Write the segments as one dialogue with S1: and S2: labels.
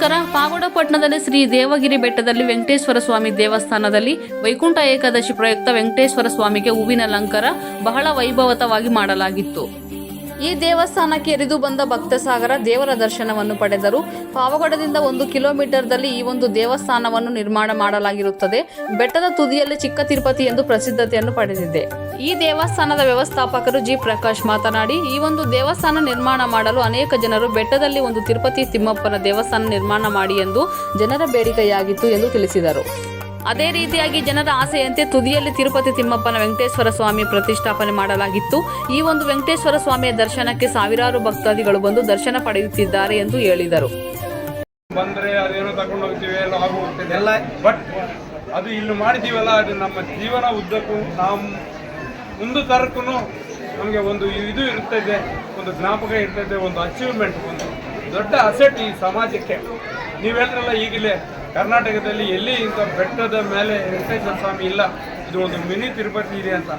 S1: ನಮಸ್ಕಾರ ಪಾಗೋಡ ಪಟ್ಟಣದಲ್ಲಿ ಶ್ರೀ ದೇವಗಿರಿ ಬೆಟ್ಟದಲ್ಲಿ ವೆಂಕಟೇಶ್ವರ ಸ್ವಾಮಿ ದೇವಸ್ಥಾನದಲ್ಲಿ ವೈಕುಂಠ ಏಕಾದಶಿ ಪ್ರಯುಕ್ತ ವೆಂಕಟೇಶ್ವರ ಸ್ವಾಮಿಗೆ ಹೂವಿನ ಅಲಂಕಾರ ಬಹಳ ವೈಭವತವಾಗಿ ಮಾಡಲಾಗಿತ್ತು. ಈ ದೇವಸ್ಥಾನಕ್ಕೆ ಎರಿದು ಬಂದ ಭಕ್ತ ಸಾಗರ ದೇವರ ದರ್ಶನವನ್ನು ಪಡೆದರು. ಪಾವಗಡದಿಂದ ಒಂದು ಕಿಲೋಮೀಟರ್ದಲ್ಲಿ ಈ ಒಂದು ದೇವಸ್ಥಾನವನ್ನು ನಿರ್ಮಾಣ ಮಾಡಲಾಗಿರುತ್ತದೆ. ಬೆಟ್ಟದ ತುದಿಯಲ್ಲಿ ಚಿಕ್ಕ ತಿರುಪತಿ ಎಂದು ಪ್ರಸಿದ್ಧತೆಯನ್ನು ಪಡೆದಿದೆ. ಈ ದೇವಸ್ಥಾನದ ವ್ಯವಸ್ಥಾಪಕರು ಜಿ. ಪ್ರಕಾಶ್ ಮಾತನಾಡಿ, ಈ ಒಂದು ದೇವಸ್ಥಾನ ನಿರ್ಮಾಣ ಮಾಡಲು ಅನೇಕ ಜನರು ಬೆಟ್ಟದಲ್ಲಿ ಒಂದು ತಿರುಪತಿ ತಿಮ್ಮಪ್ಪನ ದೇವಸ್ಥಾನ ನಿರ್ಮಾಣ ಮಾಡಿ ಎಂದು ಜನರ ಬೇಡಿಕೆಯಾಗಿತ್ತು ಎಂದು ತಿಳಿಸಿದರು. ಅದೇ ರೀತಿಯಾಗಿ ಜನರ ಆಸೆಯಂತೆ ತುದಿಯಲ್ಲಿ ತಿರುಪತಿ ತಿಮ್ಮಪ್ಪನ ವೆಂಕಟೇಶ್ವರ ಸ್ವಾಮಿ ಪ್ರತಿಷ್ಠಾಪನೆ ಮಾಡಲಾಗಿತ್ತು. ಈ ಒಂದು ವೆಂಕಟೇಶ್ವರ ಸ್ವಾಮಿಯ ದರ್ಶನಕ್ಕೆ ಸಾವಿರಾರು ಭಕ್ತಾದಿಗಳು ಬಂದು ದರ್ಶನ ಪಡೆಯುತ್ತಿದ್ದಾರೆ ಎಂದು ಹೇಳಿದರು.
S2: ಬಂದ್ರೆ ಅದೇನೋ ತಗೊಂಡು ಹೋಗ್ತೀವಿ, ಎಲ್ಲ ಆಗು ಹೋಗ್ತದೆ ಎಲ್ಲ ಬಟ್ ಅದು ಇಲ್ಲಿ ಮಾಡಿದೀವಲ್ಲ, ಅದು ನಮ್ಮ ಜೀವನ ಉದ್ದಕ್ಕೂ ನಾವು ಮುಂದೆ ತರಕ್ಕೂ ನಮಗೆ ಒಂದು ಇದು ಇರ್ತದೆ, ಒಂದು ಜ್ಞಾಪಕ ಇರ್ತದೆ, ಒಂದು ಅಚೀವ್ಮೆಂಟ್ ಒಂದು ದೊಡ್ಡ ಅಸೆಟ್ ಈ ಸಮಾಜಕ್ಕೆ. ನೀವು ಹೇಳಿದ್ರಲ್ಲ ಈಗಲೇ ಕರ್ನಾಟಕದಲ್ಲಿ ಎಲ್ಲಿ ಇಂಥ ಬೆಟ್ಟದ ಮೇಲೆ ವೆಂಕಟೇಶ್ವರ ಸ್ವಾಮಿ ಇಲ್ಲ, ಇದು ಒಂದು ಮಿನಿ ತಿರುಪತಿ ಇದೆ ಅಂತ.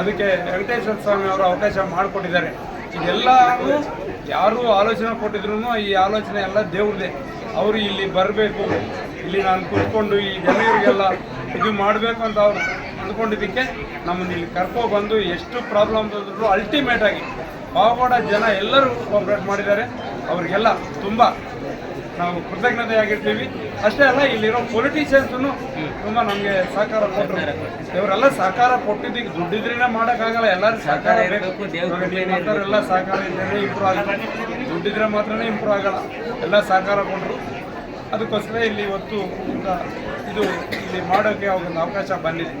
S2: ಅದಕ್ಕೆ ವೆಂಕಟೇಶ್ವರ ಸ್ವಾಮಿ ಅವರು ಅವಕಾಶ ಮಾಡಿಕೊಟ್ಟಿದ್ದಾರೆ. ಇದೆಲ್ಲವೂ ಯಾರು ಆಲೋಚನೆ ಕೊಟ್ಟಿದ್ರು ಈ ಆಲೋಚನೆ ಎಲ್ಲ ದೇವ್ರದೇ ಅವರು ಇಲ್ಲಿ ಬರಬೇಕು, ಇಲ್ಲಿ ನಾನು ಕುತ್ಕೊಂಡು ಈ ಜನರಿಗೆಲ್ಲ ಇದು ಮಾಡಬೇಕು ಅಂತ ಅವರು ಅಂದ್ಕೊಂಡಿದ್ದಕ್ಕೆ ನಮ್ಮನ್ನು ಇಲ್ಲಿ ಕರ್ಕೊ ಬಂದು ಎಷ್ಟು ಪ್ರಾಬ್ಲಮ್ ಬಂದ್ರು ಅಲ್ಟಿಮೇಟ್ ಆಗಿ ಪಾವಗಡ ಜನ ಎಲ್ಲರೂ ಕೋಪ್ರೇಟ್ ಮಾಡಿದ್ದಾರೆ. ಅವರಿಗೆಲ್ಲ ತುಂಬ ನಾವು ಕೃತಜ್ಞತೆಯಾಗಿರ್ತೀವಿ ಅಷ್ಟೇ ಅಲ್ಲ ಇಲ್ಲಿರೋ ಪೊಲಿಟಿಷಿಯನ್ಸು ತುಂಬ ನಮಗೆ ಸಹಕಾರ ಕೊಟ್ಟಿದ್ದಾರೆ ಇವರೆಲ್ಲ ಸಹಕಾರ ಕೊಟ್ಟಿದ್ದಕ್ಕೆ ದುಡ್ಡಿದ್ರೇನೆ ಮಾಡೋಕ್ಕಾಗಲ್ಲ. ಎಲ್ಲರೂ ಸಹಕಾರ ಎಲ್ಲ ಇವಾಗ ನಿಮ್ಮಂಥವ್ರೆಲ್ಲ ಸಹಕಾರ ಇದ್ದರೆ ಇಂಪ್ರೂವ್ ಆಗಲ್ಲ ದುಡ್ಡಿದ್ರೆ ಮಾತ್ರನೇ ಇಂಪ್ರೂವ್ ಆಗಲ್ಲ. ಎಲ್ಲ ಸಹಕಾರ ಕೊಟ್ಟರು ಅದಕ್ಕೋಸ್ಕರ ಇಲ್ಲಿ ಇವತ್ತು ಇದು ಇಲ್ಲಿ ಮಾಡೋಕ್ಕೆ ಒಂದು ಅವಕಾಶ ಬಂದಿದೆ.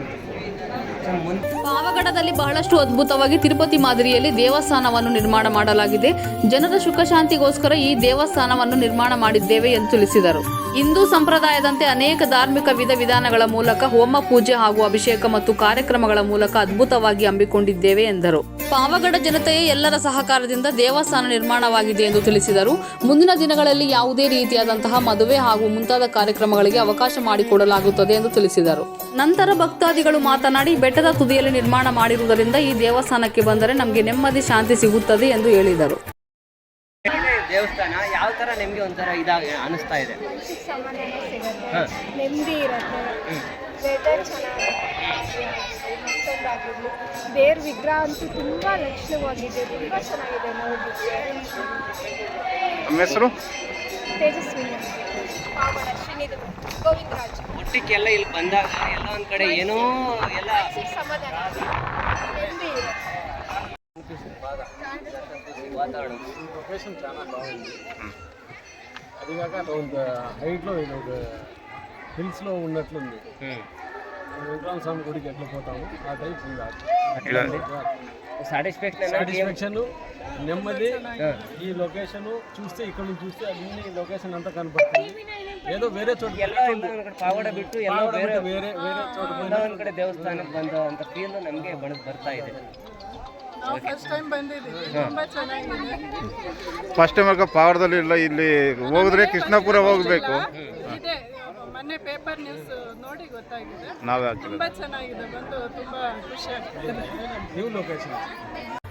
S1: ಪಾವಗಡದಲ್ಲಿ ಬಹಳಷ್ಟು ಅದ್ಭುತವಾಗಿ ತಿರುಪತಿ ಮಾದರಿಯಲ್ಲಿ ದೇವಸ್ಥಾನವನ್ನು ನಿರ್ಮಾಣ ಮಾಡಲಾಗಿದೆ. ಜನರ ಸುಖಶಾಂತಿಗೋಸ್ಕರ ಈ ದೇವಸ್ಥಾನವನ್ನು ನಿರ್ಮಾಣ ಮಾಡಿದ್ದೇವೆ ಎಂದು ತಿಳಿಸಿದರು. ಹಿಂದೂ ಸಂಪ್ರದಾಯದಂತೆ ಅನೇಕ ಧಾರ್ಮಿಕ ವಿಧ ವಿಧಾನಗಳ ಮೂಲಕ ಹೋಮ ಪೂಜೆ ಹಾಗೂ ಅಭಿಷೇಕ ಮತ್ತು ಕಾರ್ಯಕ್ರಮಗಳ ಮೂಲಕ ಅದ್ಭುತವಾಗಿ ಹಮ್ಮಿಕೊಂಡಿದ್ದೇವೆ ಎಂದರು. ಪಾವಗಡ ಜನತೆಯ ಎಲ್ಲರ ಸಹಕಾರದಿಂದ ದೇವಸ್ಥಾನ ನಿರ್ಮಾಣವಾಗಿದೆ ಎಂದು ತಿಳಿಸಿದರು. ಮುಂದಿನ ದಿನಗಳಲ್ಲಿ ಯಾವುದೇ ರೀತಿಯಾದಂತಹ ಮದುವೆ ಹಾಗೂ ಮುಂತಾದ ಕಾರ್ಯಕ್ರಮಗಳಿಗೆ ಅವಕಾಶ ಮಾಡಿಕೊಡಲಾಗುತ್ತದೆ ಎಂದು ತಿಳಿಸಿದರು. ನಂತರ ಭಕ್ತಾದಿಗಳು ಮಾತನಾಡಿ ಬೆಟ್ಟದ ತುದಿಯಲ್ಲಿ ನಿರ್ಮಾಣ ಮಾಡಿರುವುದರಿಂದ ಈ ದೇವಸ್ಥಾನಕ್ಕೆ ಬಂದರೆ ನಮಗೆ ನೆಮ್ಮದಿ ಶಾಂತಿ ಸಿಗುತ್ತದೆ ಎಂದು ಹೇಳಿದರು.
S3: ದೇವಸ್ಥಾನ ಯಾವ ಥರ ನಿಮಗೆ ಒಂಥರ ಇದಾಗ ಅನಿಸ್ತಾ ಇದೆ?
S4: ನೆಮ್ಮದಿ ಇರುತ್ತೆ. ವೆದರ್ ಚೆನ್ನಾಗಿದೆ ಮತ್ತೊಂದಾಗಿರಲಿ ದೇವ್ರ ವಿಗ್ರಹ ಅಂತೂ ತುಂಬಾ ಲಕ್ಷಣವಾಗಿದೆ. ತುಂಬಾ ಚೆನ್ನಾಗಿದೆ ನೋಡಲಿಕ್ಕೆ.
S5: ನಮ್ಮ ಹೆಸರು?
S4: ತೇಜಸ್ವಿನಿ ಪಾವಡ ಶ್ರೀನಿಧಿ ಗೋವಿಂದರಾಜ್
S3: ಒಟ್ಟಿಗೆಲ್ಲ ಇಲ್ಲಿ ಬಂದಾಗ ಎಲ್ಲ ಒಂದು ಕಡೆ ಏನೋ ಎಲ್ಲ
S4: ಮನಸ್ಸಿಗೆ ಸಮಾಧಾನ ನೆಮ್ಮದಿ ಇರುತ್ತೆ
S3: వాతావరణం
S6: లొకేషన్ చాలా బాగుంది అదిగాక ఒక హైట్లో ఇది ఒక హిల్స్లో ఉన్నట్లుంది వెంకటరామ స్వామి గుడికి ఎట్లా పోతాము ఆ టైప్ ఉంది
S3: సాటిస్ఫాక్షన్
S6: సాటిస్ఫాక్షన్ నెమ్మది ఈ లొకేషన్ చూస్తే ఇక్కడ నుంచి చూస్తే అన్ని లొకేషన్ అంతా కనపడుతుంది ఏదో వేరే చోట
S3: ಎಲ್ಲ ಎಲ್ಲ ಒಂದ್ ಕಡೆ ಪಾವಡ ಬಿಟ್ಟು ಎಲ್ಲ ಬೇರೆ
S6: వేరే వేరే చోట
S3: ಎಲ್ಲ ಒಂದ್ ಕಡೆ ದೇವಸ್ಥಾನಕ್ಕೆ ಬಂದ ಅಂತ ಫೀಲ್ ನಮಗೆ ಬಣ- ಬರ್ತಾ ಇದೆ
S5: ಫಸ್ಟ್ ಟೈಮ್ ಪಾವರದಲ್ಲಿ ಇಲ್ಲ ಇಲ್ಲಿ ಹೋಗಿದ್ರೆ ಕೃಷ್ಣಾಪುರ ಹೋಗ್ಬೇಕು
S7: ಇದೆ ಮೊನ್ನೆ ಪೇಪರ್ ನ್ಯೂಸ್ ನೋಡಿ ಗೊತ್ತಾಗಿದೆ
S5: ನಾವೇ ಹಾಕಿರೋದು
S7: ತುಂಬಾ ಚೆನ್ನಾಗಿದೆ ಬಂದು ತುಂಬಾ ಖುಷಿ ಆಗ್ತಿದೆ
S6: న్యూ లొకేషన్